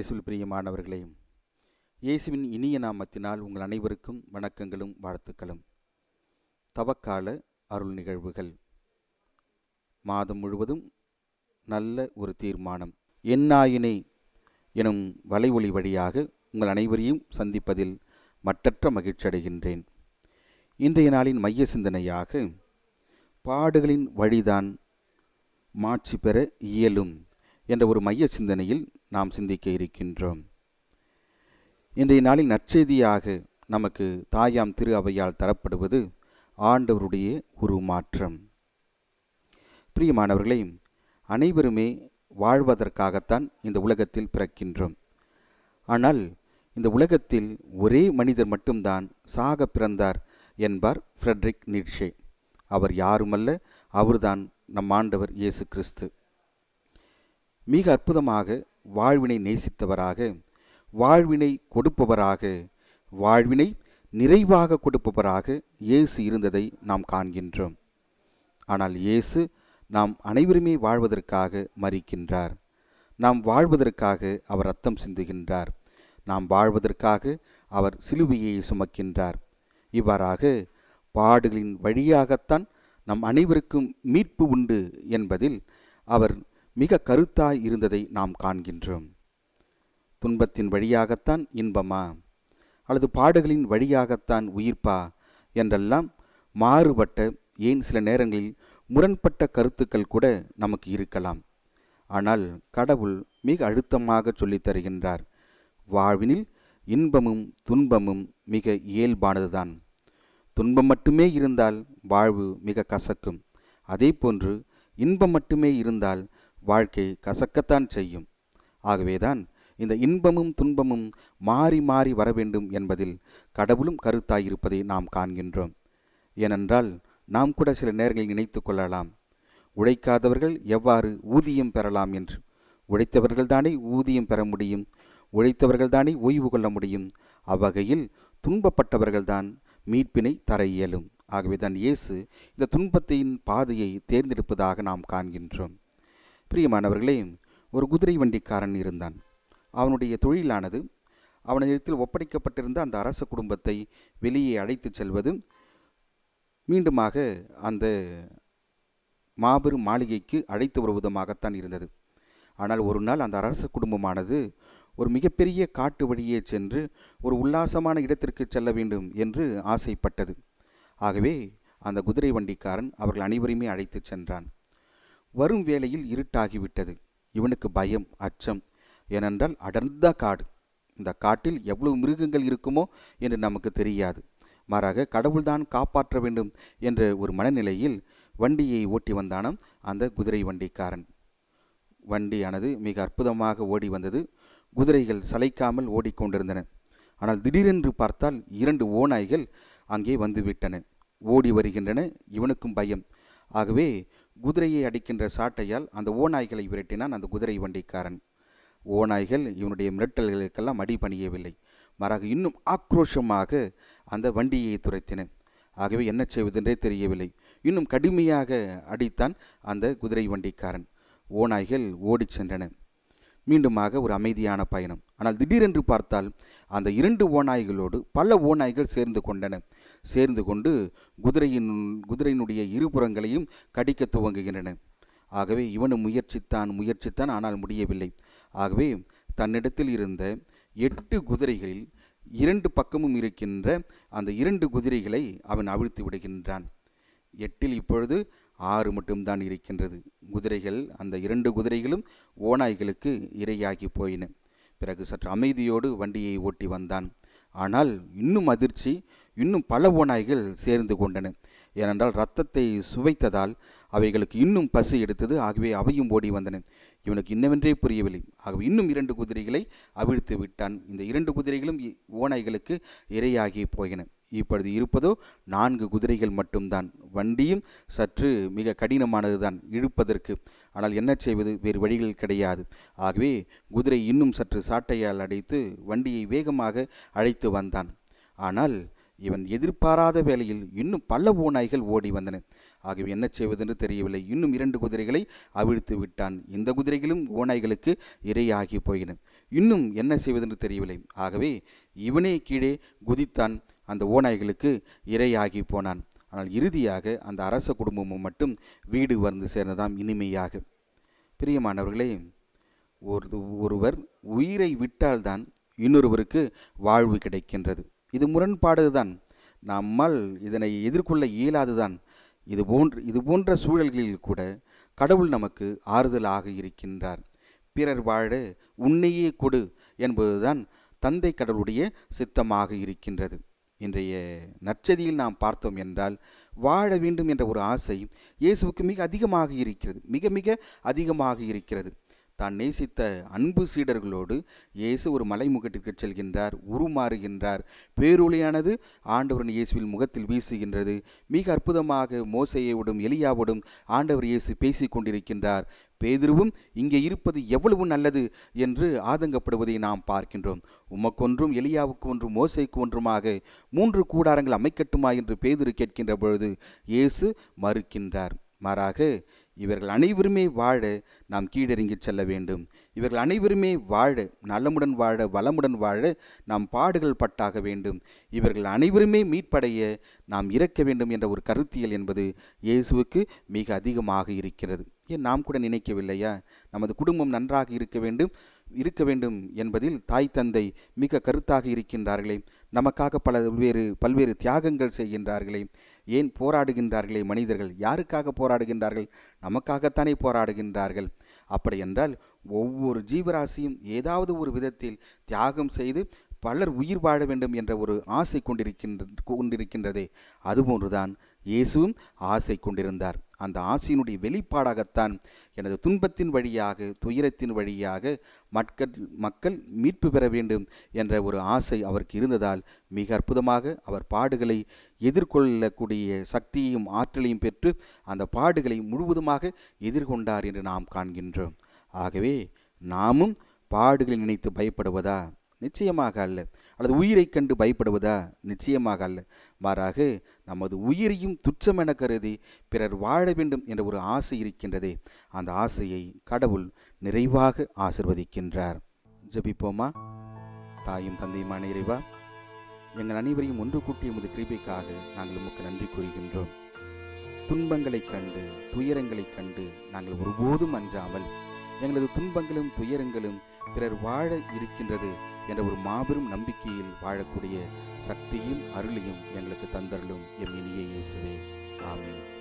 இயேசுவில் பிரியமானவர்களையும் இயேசுவின் இனிய நாமத்தினால் உங்கள் அனைவருக்கும் வணக்கங்களும் வாழ்த்துக்களும். தவக்கால அருள் நிகழ்வுகள். மாதம் முழுவதும் நல்ல ஒரு தீர்மானம். என்னாயினை எனும் வலைவொலி வழியாக உங்கள் அனைவரையும் சந்திப்பதில் மற்றற்ற மகிழ்ச்சி அடைகின்றேன். இன்றைய நாளின் மைய சிந்தனையாக பாடுகளின் வழிதான் மாட்சி பெற இயலும் என்ற ஒரு மைய சிந்தனையில் நாம் சிந்திக்க இருக்கின்றோம். இன்றைய நாளின் நற்செய்தியாக நமக்கு தாயாம் திரு அவையால் தரப்படுவது ஆண்டவருடைய உருமாற்றம். பிரியமானவர்களே அனைவருமே வாழ்வதற்காகத்தான் இந்த உலகத்தில் பிறக்கின்றோம். ஆனால் இந்த உலகத்தில் ஒரே மனிதர் மட்டும்தான் சாக பிறந்தார் என்பார் ஃப்ரெட்ரிக் நீட்ஷே அவர் யாருமல்ல அவர்தான் நம் ஆண்டவர் இயேசு கிறிஸ்து. மிக அற்புதமாக வாழ்வினை நேசித்தவராக வாழ்வினை கொடுப்பவராக வாழ்வினை நிறைவாக கொடுப்பவராக இயேசு இருந்ததை நாம் காண்கின்றோம். ஆனால் இயேசு நாம் அனைவருமே வாழ்வதற்காக மறிக்கின்றார் நாம் வாழ்வதற்காக அவர் ரத்தம் சிந்துகின்றார். நாம் வாழ்வதற்காக அவர் சிலுவையை சுமக்கின்றார். இவ்வாறாக பாடுகளின் வழியாகத்தான் நம் அனைவருக்கும் மீட்பு உண்டு என்பதில் அவர் மிக கருத்தாய் இருந்ததை நாம் காண்கின்றோம். துன்பத்தின் வழியாகத்தான் இன்பமா? அல்லது பாடுகளின் வழியாகத்தான் உயிர்ப்பா? என்றெல்லாம் மாறுபட்ட ஏன் சில நேரங்களில் முரண்பட்ட கருத்துக்கள் கூட நமக்கு இருக்கலாம். ஆனால் கடவுள் மிக அழுத்தமாக சொல்லித் தருகின்றார். வாழ்வினில் இன்பமும் துன்பமும் மிக இயல்பானதுதான். துன்பம் மட்டுமே இருந்தால் வாழ்வு மிக கசக்கும். அதே போன்று இன்பம் மட்டுமே இருந்தால் வாழ்க்கை கசக்கத்தான் செய்யும். ஆகவேதான் இந்த இன்பமும் துன்பமும் மாறி மாறி வர வேண்டும் என்பதில் கடவுளும் கருத்தாயிருப்பதை நாம் காண்கின்றோம். ஏனென்றால் நாம் கூட சில நேரங்களில் நினைத்து கொள்ளலாம். உழைக்காதவர்கள் எவ்வாறு ஊதியம் பெறலாம் என்று. உழைத்தவர்கள்தானே ஊதியம் பெற முடியும். உழைத்தவர்கள்தானே ஓய்வு கொள்ள முடியும். அவ்வகையில் துன்பப்பட்டவர்கள்தான் மீட்பினை தர இயலும். ஆகவே தான் இயேசு இந்த துன்பத்தின் பாதையை தேர்ந்தெடுப்பதாக நாம் காண்கின்றோம். பிரியமானவர்களே ஒரு குதிரை வண்டிக்காரன் இருந்தான். அவனுடைய தொழிலானது அவனிடத்தில் ஒப்படைக்கப்பட்டிருந்த அந்த அரச குடும்பத்தை வெளியே அழைத்துச் செல்வது மீண்டுமாக அந்த மாபெரும் மாளிகைக்கு அழைத்து வருவதுமாகத்தான் இருந்தது. ஆனால் ஒரு நாள் அந்த அரச குடும்பமானது ஒரு மிகப்பெரிய காட்டு வழியே சென்று ஒரு உல்லாசமான இடத்திற்கு செல்ல வேண்டும் என்று ஆசைப்பட்டது. ஆகவே அந்த குதிரை வண்டிக்காரன் அவர்கள் அனைவரையுமே அழைத்துச் சென்றான். வரும் வேளையில் இருட்டாகிவிட்டது. இவனுக்கு பயம் அச்சம். ஏனென்றால் அடர்ந்த காடு. இந்த காட்டில் எவ்வளவு மிருகங்கள் இருக்குமோ என்று நமக்கு தெரியாது. மாறாக கடவுள்தான் காப்பாற்ற வேண்டும் என்ற ஒரு மனநிலையில் வண்டியை ஓட்டி வந்தானாம் அந்த குதிரை வண்டிக்காரன். வண்டியானது மிக அற்புதமாக ஓடி வந்தது. குதிரைகள் சளைக்காமல் ஓடிக்கொண்டிருந்தன. ஆனால் திடீரென்று பார்த்தால் இரண்டு ஓநாய்கள் அங்கே வந்துவிட்டன. ஓடி வருகின்றன. இவனுக்கும் பயம். ஆகவே குதிரையை அடிக்கின்ற சாட்டையால் அந்த ஓநாய்களை விரட்டினான் அந்த குதிரை வண்டிக்காரன். ஓநாய்கள் இவனுடைய மிரட்டல்களுக்கெல்லாம் அடிபணியவில்லை மாறாக இன்னும் ஆக்ரோஷமாக அந்த வண்டியை துரைத்தின. ஆகவே என்ன செய்வதென்றே தெரியவில்லை. இன்னும் கடுமையாக அடித்தான் அந்த குதிரை வண்டிக்காரன். ஓநாய்கள் ஓடிச் சென்றன. மீண்டுமாக ஒரு அமைதியான பயணம். ஆனால் திடீரென்று பார்த்தால் அந்த இரண்டு ஓநாய்களோடு பல ஓநாய்கள் சேர்ந்து கொண்டன. சேர்ந்து கொண்டு குதிரையின் குதிரையினுடைய இருபுறங்களையும் கடிக்க துவங்குகின்றன. ஆகவே இவனும் முயற்சித்தான் முயற்சித்தான் ஆனால் முடியவில்லை. ஆகவே தன்னிடத்தில் இருந்த எட்டு குதிரைகளில் இரண்டு பக்கமும் இருக்கின்ற அந்த இரண்டு குதிரைகளை அவன் அவிழ்த்து விடுகின்றான். எட்டில் இப்பொழுது ஆறு மட்டும்தான் இருக்கின்றது. குதிரைகள் அந்த இரண்டு குதிரைகளும் ஓநாய்களுக்கு இரையாகி போயின. பிறகு சற்று அமைதியோடு வண்டியை ஓட்டி வந்தான். ஆனால் இன்னும் அதிர்ச்சி இன்னும் பல ஓநாய்கள் சேர்ந்து கொண்டன. ஏனென்றால் ரத்தத்தை சுவைத்ததால் அவைகளுக்கு இன்னும் பசி எடுத்தது. ஆகவே அவையும் ஓடி வந்தன. இவனுக்கு இன்னவென்றே புரியவில்லை. ஆகவே இன்னும் இரண்டு குதிரைகளை அவிழ்த்து விட்டான். இந்த இரண்டு குதிரைகளும் ஓநாய்களுக்கு இரையாகி போயின. இப்பொழுது இருப்பதோ நான்கு குதிரைகள் மட்டும்தான். வண்டியும் சற்று மிக கடினமானதுதான். இழுப்பதற்கு. ஆனால் என்ன செய்வது? வேறு வழிகள் கிடையாது. ஆகவே குதிரை இன்னும் சற்று சாட்டையால் அடைத்து வண்டியை வேகமாக அழைத்து வந்தான். ஆனால் இவன் எதிர்பாராத வேளையில் இன்னும் பல ஓநாய்கள் ஓடி வந்தன. ஆகவே என்ன செய்வதென்று தெரியவில்லை. இன்னும் இரண்டு குதிரைகளை அவிழ்த்து விட்டான். இந்த குதிரைகளும் ஓநாய்களுக்கு இரையாகி போயின. இன்னும் என்ன செய்வதென்று தெரியவில்லை. ஆகவே இவனே கீழே குதித்தான். அந்த ஓநாய்களுக்கு இரையாகி போனான். ஆனால் இறுதியாக அந்த அரச குடும்பமும் மட்டும் வீடு வந்து சேர்ந்ததாம் இனிமையாக. பிரியமானவர்களே ஒரு ஒருவர் உயிரை விட்டால்தான் இன்னொருவருக்கு வாழ்வு கிடைக்கின்றது. இது முரண்பாடுதான். நம்மால் இதனை எதிர்கொள்ள இயலாதுதான். இது போன்ற இது போன்ற சூழல்களில் கூட கடவுள் நமக்கு ஆறுதலாக இருக்கின்றார். பிறர் வாழ உன்னையே கொடு என்பதுதான் தந்தை கடவுளுடைய சித்தமாக இருக்கின்றது. இன்றைய நற்செதியில் நாம் பார்த்தோம் என்றால் வாழ வேண்டும் என்ற ஒரு ஆசை இயேசுவுக்கு மிக அதிகமாக இருக்கிறது. மிக மிக அதிகமாக இருக்கிறது. தான் நேசித்த அன்பு சீடர்களோடு இயேசு ஒரு மலைமுகட்டிற்கு செல்கின்றார் உருமாறுகின்றார். பேரொளியானது ஆண்டவரின் இயேசுவில் முகத்தில் வீசுகின்றது. மிக அற்புதமாக மோசையோடும் எலியாவோடும் ஆண்டவர் இயேசு பேசிக் கொண்டிருக்கின்றார். பேதுருவும் இங்கே இருப்பது எவ்வளவு நல்லது என்று ஆதங்கப்படுவதை நாம் பார்க்கின்றோம். உமக்கொன்றும் எலியாவுக்கு ஒன்றும் மோசைக்கு ஒன்றுமாக மூன்று கூடாரங்கள் அமைக்கட்டுமா என்று பேதுரு கேட்கின்ற பொழுது இயேசு மறுக்கின்றார். மாறாக இவர்கள் அனைவருமே வாழ நாம் கீழிறங்கி செல்ல வேண்டும். இவர்கள் அனைவருமே வாழ நலமுடன் வாழ வளமுடன் வாழ நாம் பாடுகள் பட்டாக வேண்டும். இவர்கள் அனைவருமே மீட்படைய நாம் இறக்க வேண்டும் என்ற ஒரு கருத்தியல் என்பது இயேசுவுக்கு மிக அதிகமாக இருக்கிறது. ஏன் நாம் கூட நினைக்கவில்லையா? நமது குடும்பம் நன்றாக இருக்க வேண்டும் இருக்க வேண்டும் என்பதில் தாய் தந்தை மிக கருத்தாக இருக்கின்றார்களே. நமக்காக பல பல்வேறு பல்வேறு தியாகங்கள் செய்கின்றார்களே. ஏன் போராடுகின்றார்களே மனிதர்கள்? யாருக்காக போராடுகின்றார்கள்? நமக்காகத்தானே போராடுகின்றார்கள். அப்படியென்றால் ஒவ்வொரு ஜீவராசியும் ஏதாவது ஒரு விதத்தில் தியாகம் செய்து பலர் உயிர் வாழ வேண்டும் என்ற ஒரு ஆசை கொண்டிருக்கின்ற கொண்டிருக்கின்றதே. அதுபோன்றுதான் இயேசுவும் ஆசை கொண்டிருந்தார். அந்த ஆசையினுடைய வெளிப்பாடாகத்தான் எனது துன்பத்தின் வழியாக துயரத்தின் வழியாக மக்கள் மக்கள் மீட்பு பெற வேண்டும் என்ற ஒரு ஆசை அவருக்கு இருந்ததால் மிக அற்புதமாக அவர் பாடுகளை எதிர்கொள்ளக்கூடிய சக்தியையும் ஆற்றலையும் பெற்று அந்த பாடுகளை முழுவதுமாக எதிர்கொண்டார் என்று நாம் காண்கின்றோம். ஆகவே நாமும் பாடுகளை நினைத்து பயப்படுவதா? நிச்சயமாக அல்ல. அல்லது உயிரை கண்டு பயப்படுவதா? நிச்சயமாக அல்ல. மாறாக நமது உயிரையும் துச்சமென கருதி பிறர் வாழ வேண்டும் என்ற ஒரு ஆசை இருக்கின்றதே. அந்த ஆசையை கடவுள் நிறைவாக ஆசிர்வதிக்கின்றார். ஜபிப்போமா? தாயும் தந்தையுமான இறைவா எங்கள் அனைவரையும் ஒன்று கூட்டிய உமது கிருபைக்காக நாங்கள் உமக்கு நன்றி கூறுகின்றோம். துன்பங்களைக் கண்டு துயரங்களைக் கண்டு நாங்கள் ஒருபோதும் அஞ்சாமல் எங்களது துன்பங்களும் துயரங்களும் பிறர் வாழ இருக்கின்றது என்ற ஒரு மாபெரும் நம்பிக்கையில் வாழக்கூடிய சக்தியும் அருளையும் எங்களுக்கு தந்தருளும் எம் இனிய இயேசுவே. ஆமீன்.